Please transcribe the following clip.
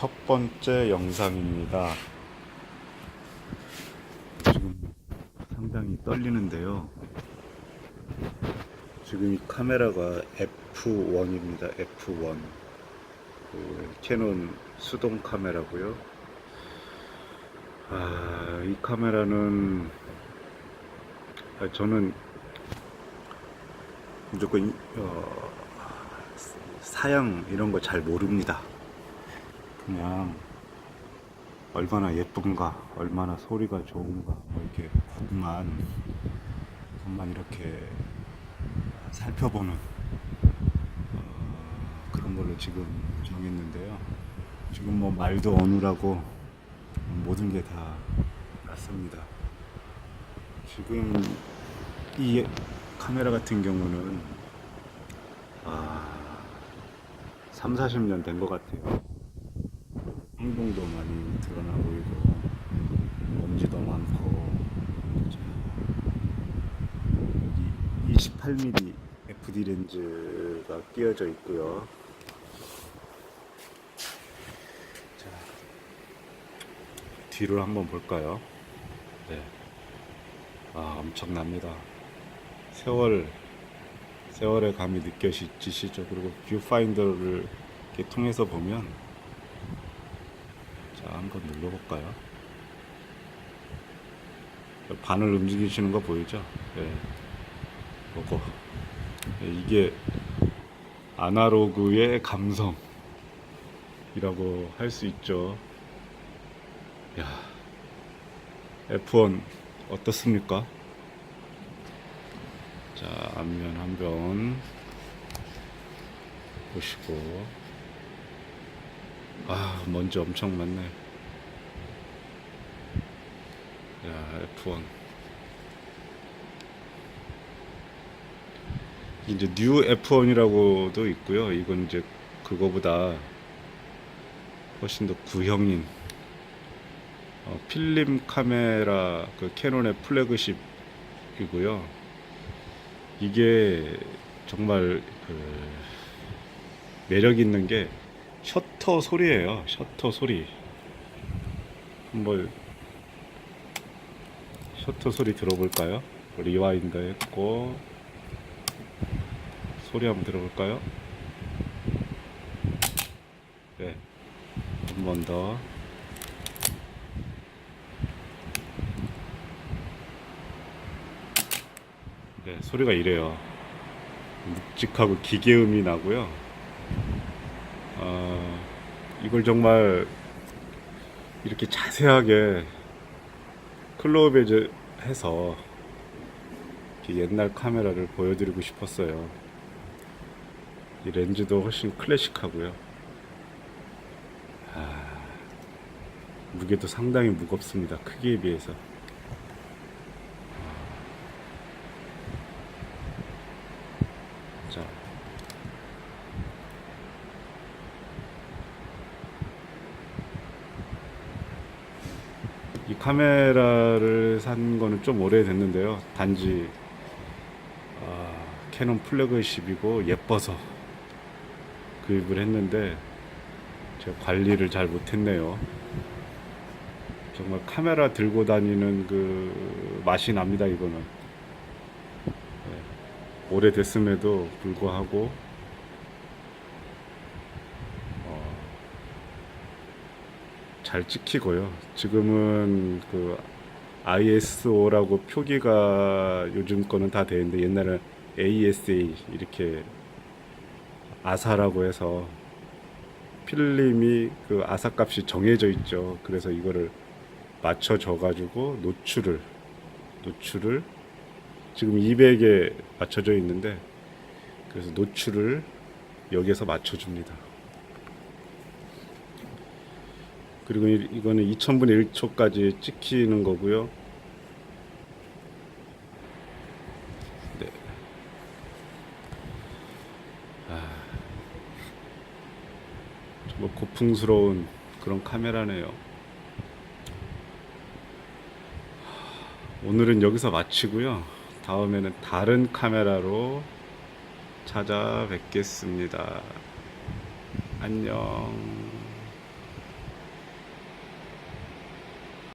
첫 번째 영상입니다. 지금 상당히 떨리는데요. 지금 이 카메라가 F1입니다. F1. 그 캐논 수동 카메라고요. 아, 이 카메라는 아, 저는 무조건 이- 어, 사양 이런 거 잘 모릅니다. 그냥 얼마나 예쁜가, 얼마나 소리가 좋은가, 뭐 이렇게 그것만 그것만 이렇게 살펴보는 어, 그런 걸로 지금 정했는데요. 지금 뭐 말도 어느라고 모든 게다 났습니다. 지금 이 카메라 같은 경우는 아, 3, 40년 된 것 같아요. 행동도 많이 드러나 보이고 먼지도 많고 자, 여기 28mm FD 렌즈가 끼워져 있고요. 자, 뒤를 한번 볼까요? 네. 아, 엄청납니다. 세월, 세월의 감이 느껴지시죠? 그리고 뷰파인더를 통해서 보면, 자, 한번 눌러볼까요? 바늘 움직이시는 거 보이죠? 네. 요거. 네, 이게 아날로그의 감성이라고 할 수 있죠. 야, F1 어떻습니까? 자, 앞면 한번 보시고. 아, 먼지 엄청 많네. 야, F1. 이제 뉴 F1이라고도 있고요. 이건 이제 그거보다 훨씬 더 구형인 어, 필름 카메라 그 캐논의 플래그십이고요. 이게 정말 그 매력 있는 게 셔터 소리예요. 셔터 소리. 한번 셔터 소리 들어볼까요? 리와인드 했고 소리 한번 들어볼까요? 네. 한 번 더. 네, 소리가 이래요. 묵직하고 기계음이 나고요. 어, 이걸 정말 이렇게 자세하게 클로우베즈 해서 옛날 카메라를 보여드리고 싶었어요. 이 렌즈도 훨씬 클래식하고요. 아, 무게도 상당히 무겁습니다. 크기에 비해서. 자. 이 카메라를 산 거는 좀 오래됐는데요. 단지 아, 캐논 플래그십이고 예뻐서 구입을 했는데 제가 관리를 잘 못했네요. 정말 카메라 들고 다니는 그 맛이 납니다. 이거는 네. 오래됐음에도 불구하고 잘 찍히고요. 지금은 그 ISO라고 표기가 요즘 거는 다 되는데 옛날에 ASA 이렇게 아사라고 해서 필름이 그 아사 값이 정해져 있죠. 그래서 이거를 맞춰줘 가지고 노출을 노출을 지금 200에 맞춰져 있는데 그래서 노출을 여기에서 맞춰줍니다. 그리고 이- 이거는 2000분의 1초까지 찍히는 거고요. 네. 아, 정말 고풍스러운 그런 카메라네요. 오늘은 여기서 마치고요. 다음에는 다른 카메라로 찾아뵙겠습니다. 안녕.